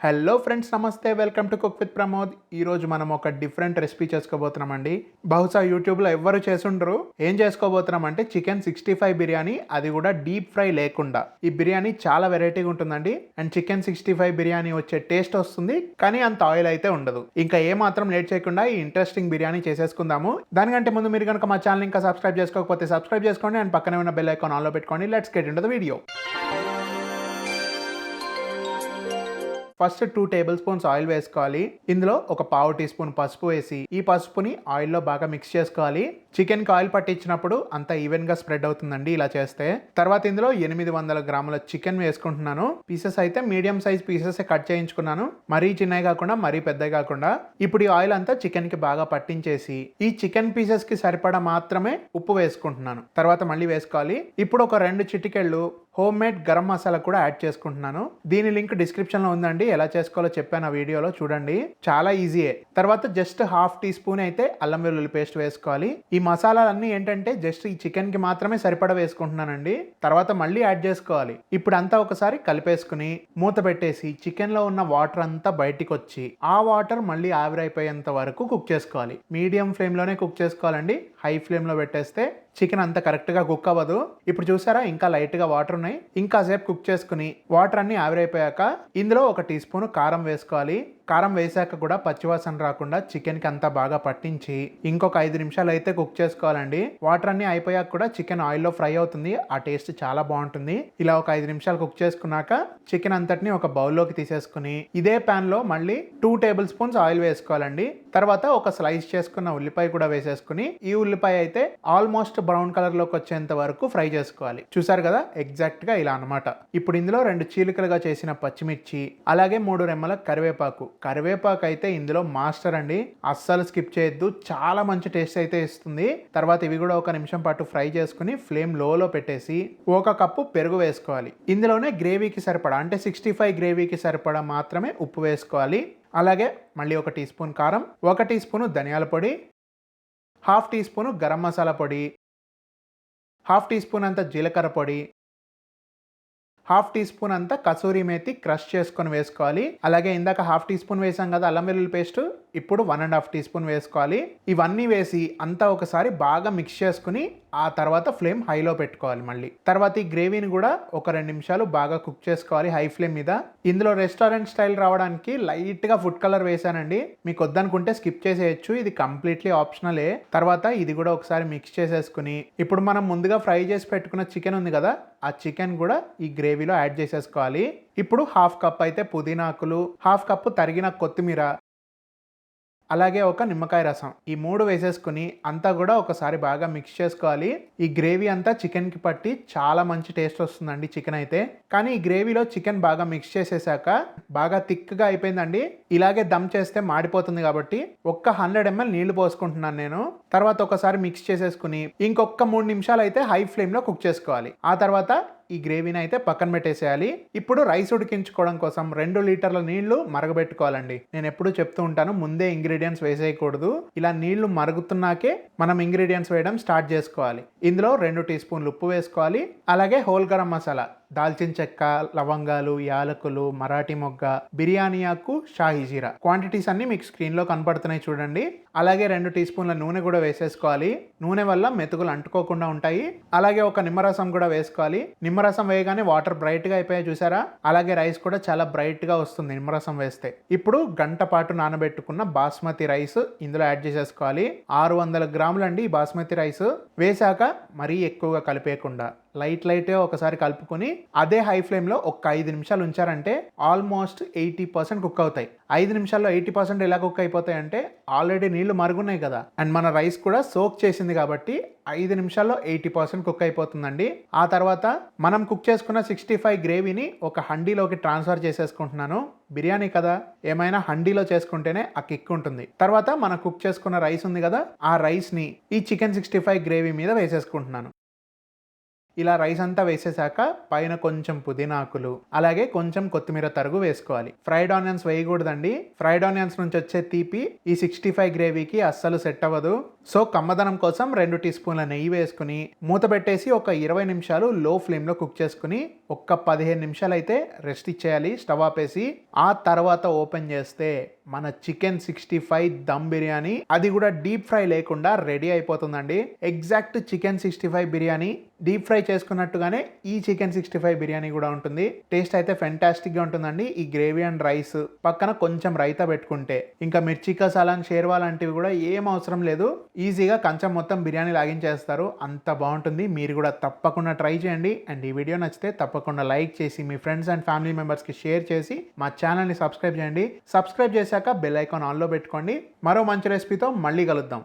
Hello friends నమస్తే. Welcome to cook with Pramod ఈరోజు మనం ఒక డిఫరెంట్ రెసిపీ చేసుకోబోతున్నామండి. బహుశా యూట్యూబ్లో ఎవ్వరు చేసుండరు. ఏం చేసుకోబోతున్నాం అంటే చికెన్ సిక్స్టీ ఫైవ్ బిర్యానీ అది కూడా డీప్ ఫ్రై లేకుండా. ఈ బిర్యానీ చాలా వెరైటీగా ఉంటుందండి. And chicken sixty five biryani వచ్చే టేస్ట్ వస్తుంది కానీ అంత ఆయిల్ అయితే ఉండదు. ఇంకా ఏ మాత్రం లేట్ చేయకుండా ఈ ఇంట్రెస్టింగ్ బిర్యానీ చేసేసుకుందాము. దానికంటే ముందు మీరు కనుక మా ఛానల్ ఇంకా సబ్స్క్రైబ్ చేసుకోకపోతే సబ్స్క్రైబ్ చేసుకోండి. అండ్ పక్కనే ఉన్న బెల్ ఐకాన్ ఆన్లో పెట్టుకోండి. Let's get in the video first two tablespoons oil వేసుకోవాలి. ఇందులో ఒక పావు టీ స్పూన్ పసుపు వేసి ఈ పసుపుని ఆయిల్లో బాగా మిక్స్ చేసుకోవాలి. చికెన్కి ఆయిల్ పట్టించినప్పుడు అంతా ఈవెన్గా స్ప్రెడ్ అవుతుందండి ఇలా చేస్తే. తర్వాత ఇందులో ఎనిమిది వందల గ్రాముల చికెన్ వేసుకుంటున్నాను. పీసెస్ అయితే మీడియం సైజ్ పీసెస్ కట్ చేయించుకున్నాను. మరీ చిన్నవి కాకుండా మరీ పెద్దవి కాకుండా. ఇప్పుడు ఈ ఆయిల్ అంతా చికెన్కి బాగా పట్టించేసి ఈ చికెన్ పీసెస్కి సరిపడా మాత్రమే ఉప్పు వేసుకుంటున్నాను. తర్వాత మళ్ళీ వేసుకోవాలి. ఇప్పుడు ఒక రెండు చిటికెళ్ళు హోమ్ మేడ్ గరం మసాలా కూడా యాడ్ చేసుకుంటున్నాను. దీని లింక్ డిస్క్రిప్షన్లో ఉందండి. ఎలా చేసుకోవాలో చెప్పాను ఆ వీడియోలో చూడండి. చాలా ఈజీయే తర్వాత జస్ట్ హాఫ్ టీ స్పూన్ అయితే అల్లం వెల్లుల్లి పేస్ట్ వేసుకోవాలి. ఈ మసాలాలన్నీ ఏంటంటే జస్ట్ ఈ చికెన్కి మాత్రమే సరిపడా వేసుకుంటున్నానండి. తర్వాత మళ్ళీ యాడ్ చేసుకోవాలి. ఇప్పుడు అంతా ఒకసారి కలిపేసుకుని మూత పెట్టేసి చికెన్లో ఉన్న వాటర్ అంతా బయటికి వచ్చి ఆ వాటర్ మళ్ళీ ఆవిరైపోయేంత వరకు కుక్ చేసుకోవాలి. మీడియం ఫ్లేమ్లోనే కుక్ చేసుకోవాలండి. హై ఫ్లేమ్లో పెట్టేస్తే చికెన్ అంత కరెక్ట్గా కుక్ అవ్వదు. ఇప్పుడు చూసారా ఇంకా లైట్గా వాటర్ ఉన్నాయి. ఇంకా సేపు కుక్ చేసుకుని వాటర్ అన్ని ఆవిరైపోయాక ఇందులో ఒక టీ స్పూన్ కారం వేసుకోవాలి. కారం వేసాక కూడా పచ్చివాసన రాకుండా చికెన్కి అంతా బాగా పట్టించి ఇంకొక ఐదు నిమిషాలు అయితే కుక్ చేసుకోవాలండి. వాటర్ అన్ని అయిపోయాక కూడా చికెన్ ఆయిల్లో ఫ్రై అవుతుంది. ఆ టేస్ట్ చాలా బాగుంటుంది. ఇలా ఒక ఐదు నిమిషాలు కుక్ చేసుకున్నాక చికెన్ అంతటిని ఒక బౌల్లోకి తీసేసుకుని ఇదే ప్యాన్లో మళ్ళీ టూ టేబుల్ స్పూన్స్ ఆయిల్ వేసుకోవాలండి. తర్వాత ఒక స్లైస్ చేసుకున్న ఉల్లిపాయ కూడా వేసేసుకుని ఈ ఉల్లిపాయ అయితే ఆల్మోస్ట్ బ్రౌన్ కలర్లోకి వచ్చేంత వరకు ఫ్రై చేసుకోవాలి. చూసారు కదా? ఎగ్జాక్ట్గా ఇలా అన్నమాట. ఇప్పుడు ఇందులో రెండు చీలికలుగా చేసిన పచ్చిమిర్చి అలాగే మూడు రెమ్మల కరివేపాకు కరివేపాకు అయితే ఇందులో మాస్టర్ అండి. అస్సలు స్కిప్ చేయొద్దు. చాలా మంచి టేస్ట్ అయితే ఇస్తుంది. తర్వాత ఇవి కూడా ఒక నిమిషం పాటు ఫ్రై చేసుకుని ఫ్లేమ్ లోలో పెట్టేసి ఒక కప్పు పెరుగు వేసుకోవాలి. ఇందులోనే గ్రేవీకి సరిపడా అంటే సిక్స్టీ ఫైవ్ గ్రేవీకి సరిపడా మాత్రమే ఉప్పు వేసుకోవాలి. అలాగే మళ్ళీ ఒక టీ స్పూన్ కారం ఒక టీ స్పూన్ ధనియాల పొడి half teaspoon garam masala పొడి హాఫ్ టీ స్పూన్ అంత జీలకర్ర పొడి హాఫ్ టీ స్పూన్ అంతా కసూరి మేతి క్రష్ చేసుకొని వేసుకోవాలి. అలాగే ఇందాక హాఫ్ టీ స్పూన్ వేసాం కదా అల్లం వెల్లుల్లి పేస్ట్. ఇప్పుడు one and half teaspoon వేసుకోవాలి. ఇవన్నీ వేసి అంతా ఒకసారి బాగా మిక్స్ చేసుకుని ఆ తర్వాత ఫ్లేమ్ హైలో పెట్టుకోవాలి మళ్ళీ. తర్వాత ఈ గ్రేవీని కూడా ఒక రెండు నిమిషాలు బాగా కుక్ చేసుకోవాలి హై ఫ్లేమ్ మీద. ఇందులో రెస్టారెంట్ స్టైల్ రావడానికి లైట్గా ఫుడ్ కలర్ వేసానండి మీకు వద్దనుకుంటే స్కిప్ చేసేయచ్చు. ఇది కంప్లీట్లీ ఆప్షనలే. తర్వాత ఇది కూడా ఒకసారి మిక్స్ చేసేసుకుని ఇప్పుడు మనం ముందుగా ఫ్రై చేసి పెట్టుకున్న చికెన్ ఉంది కదా ఆ చికెన్ కూడా ఈ గ్రేవీలో యాడ్ చేసేసుకోవాలి. ఇప్పుడు హాఫ్ కప్ అయితే పుదీనాకులు హాఫ్ కప్పు తరిగిన కొత్తిమీర అలాగే ఒక నిమ్మకాయ రసం. ఈ మూడు వేసేసుకుని అంతా కూడా ఒకసారి బాగా మిక్స్ చేసుకోవాలి. ఈ గ్రేవీ అంతా చికెన్కి పట్టి చాలా మంచి టేస్ట్ వస్తుందండి చికెన్ అయితే. కానీ ఈ గ్రేవీలో చికెన్ బాగా మిక్స్ చేసేసాక బాగా థిక్గా అయిపోయిందండి. ఇలాగే దమ్ చేస్తే మాడిపోతుంది కాబట్టి ఒక్క హండ్రెడ్ ఎంఎల్ నీళ్ళు పోసుకుంటున్నాను నేను. తర్వాత ఒకసారి మిక్స్ చేసేసుకుని ఇంకొక మూడు నిమిషాలు అయితే హై ఫ్లేమ్లో కుక్ చేసుకోవాలి. ఆ తర్వాత ఈ గ్రేవీని అయితే పక్కన పెట్టేసేయాలి. ఇప్పుడు రైస్ ఉడికించుకోవడం కోసం రెండు లీటర్ల నీళ్ళు మరగబెట్టుకోవాలండి. నేను ఎప్పుడు చెప్తూ ఉంటాను ముందే ఇంగ్రీడియంట్స్ వేసేయకూడదు. ఇలా నీళ్ళు మరుగుతున్నాకే మనం ఇంగ్రీడియంట్స్ వేయడం స్టార్ట్ చేసుకోవాలి. ఇందులో రెండు టీ స్పూన్లు ఉప్పు వేసుకోవాలి. అలాగే హోల్ గరం మసాలా. దాల్చిన చెక్క లవంగాలు యాలకులు మరాఠీ మొగ్గ బిర్యానీ ఆకు షాహీ జీరా. క్వాంటిటీస్ అన్ని మీకు స్క్రీన్లో కనపడుతున్నాయి చూడండి. అలాగే రెండు టీ స్పూన్ల నూనె కూడా వేసేసుకోవాలి. నూనె వల్ల మెతుకులు అంటుకోకుండా ఉంటాయి. అలాగే ఒక నిమ్మరసం కూడా వేసుకోవాలి. నిమ్మరసం వేయగానే వాటర్ బ్రైట్గా అయిపోయాయి చూసారా? అలాగే రైస్ కూడా చాలా బ్రైట్గా వస్తుంది నిమ్మరసం వేస్తే. ఇప్పుడు గంట పాటు నానబెట్టుకున్న బాస్మతి రైస్ ఇందులో యాడ్ చేసేసుకోవాలి. ఆరు వందల గ్రాములండి ఈ బాస్మతి రైస్. వేశాక మరీ ఎక్కువగా కలిపేయకుండా. లైట్ లైటే ఒకసారి కలుపుకొని అదే హై ఫ్లేమ్లో ఒక ఐదు నిమిషాలు ఉంచారంటే ఆల్మోస్ట్ ఎయిటీ పర్సెంట్ కుక్ అవుతాయి. ఐదు నిమిషాల్లో ఎయిటీ పర్సెంట్ ఎలా కుక్ అయిపోతాయి అంటే ఆల్రెడీ నీళ్ళు మరుగున్నాయి కదా. అండ్ మన రైస్ కూడా సోక్ చేసింది కాబట్టి ఐదు నిమిషాల్లో ఎయిటీ పర్సెంట్ కుక్ అయిపోతుందండి. ఆ తర్వాత మనం కుక్ చేసుకున్న సిక్స్టీ ఫైవ్ గ్రేవీని ఒక హండీలోకి ట్రాన్స్ఫర్ చేసేసుకుంటున్నాను. బిర్యానీ కదా ఏమైనా హండీలో చేసుకుంటేనే ఆ కిక్ ఉంటుంది. తర్వాత మనం కుక్ చేసుకున్న రైస్ ఉంది కదా ఆ రైస్ని ఈ చికెన్ సిక్స్టీ ఫైవ్ గ్రేవీ మీద వేసేసుకుంటున్నాను. ఇలా రైస్ అంతా వేసేసాక పైన కొంచెం పుదీనాకులు అలాగే కొంచెం కొత్తిమీర తరుగు వేసుకోవాలి. ఫ్రైడ్ ఆనియన్స్ వేయకూడదండి. ఫ్రైడ్ ఆనియన్స్ నుంచి వచ్చే తీపి ఈ సిక్స్టీ ఫైవ్ గ్రేవీకి అస్సలు సెట్ అవ్వదు. సో కమ్మదనం కోసం రెండు టీ స్పూన్ల నెయ్యి వేసుకుని మూత పెట్టేసి ఒక ఇరవై నిమిషాలు లో ఫ్లేమ్లో కుక్ చేసుకుని ఒక్క పదిహేను నిమిషాలు అయితే రెస్ట్ ఇచ్చేయాలి. స్టవ్ ఆపేసి ఆ తర్వాత ఓపెన్ చేస్తే మన chicken sixty five dum biryani అది కూడా డీప్ ఫ్రై లేకుండా రెడీ అయిపోతుందండి. Exact chicken sixty five biryani deep fry చేసుకున్నట్టుగానే ఈ చికెన్ సిక్స్టీ ఫైవ్ బిర్యానీ కూడా ఉంటుంది. టేస్ట్ అయితే ఫెంటాస్టిక్గా ఉంటుందండి. ఈ గ్రేవీ అండ్ రైస్ పక్కన కొంచెం రైతా పెట్టుకుంటే. ఇంకా మిర్చి కసాలాన్ షేర్వా లాంటివి కూడా ఏం అవసరం లేదు. ఈజీగా కంచం మొత్తం బిర్యానీ లాగించేస్తారు. అంత బాగుంటుంది. మీరు కూడా తప్పకుండా ట్రై చేయండి. అండ్ ఈ వీడియో నచ్చితే తప్పకుండా లైక్ చేసి మీ ఫ్రెండ్స్ అండ్ ఫ్యామిలీ మెంబర్స్కి షేర్ చేసి మా ఛానల్ని సబ్స్క్రైబ్ చేయండి. సబ్స్క్రైబ్ చేశాక బెల్ ఐకాన్ ఆన్లో పెట్టుకోండి. మరో మంచి రెసిపీతో మళ్ళీ కలుద్దాం.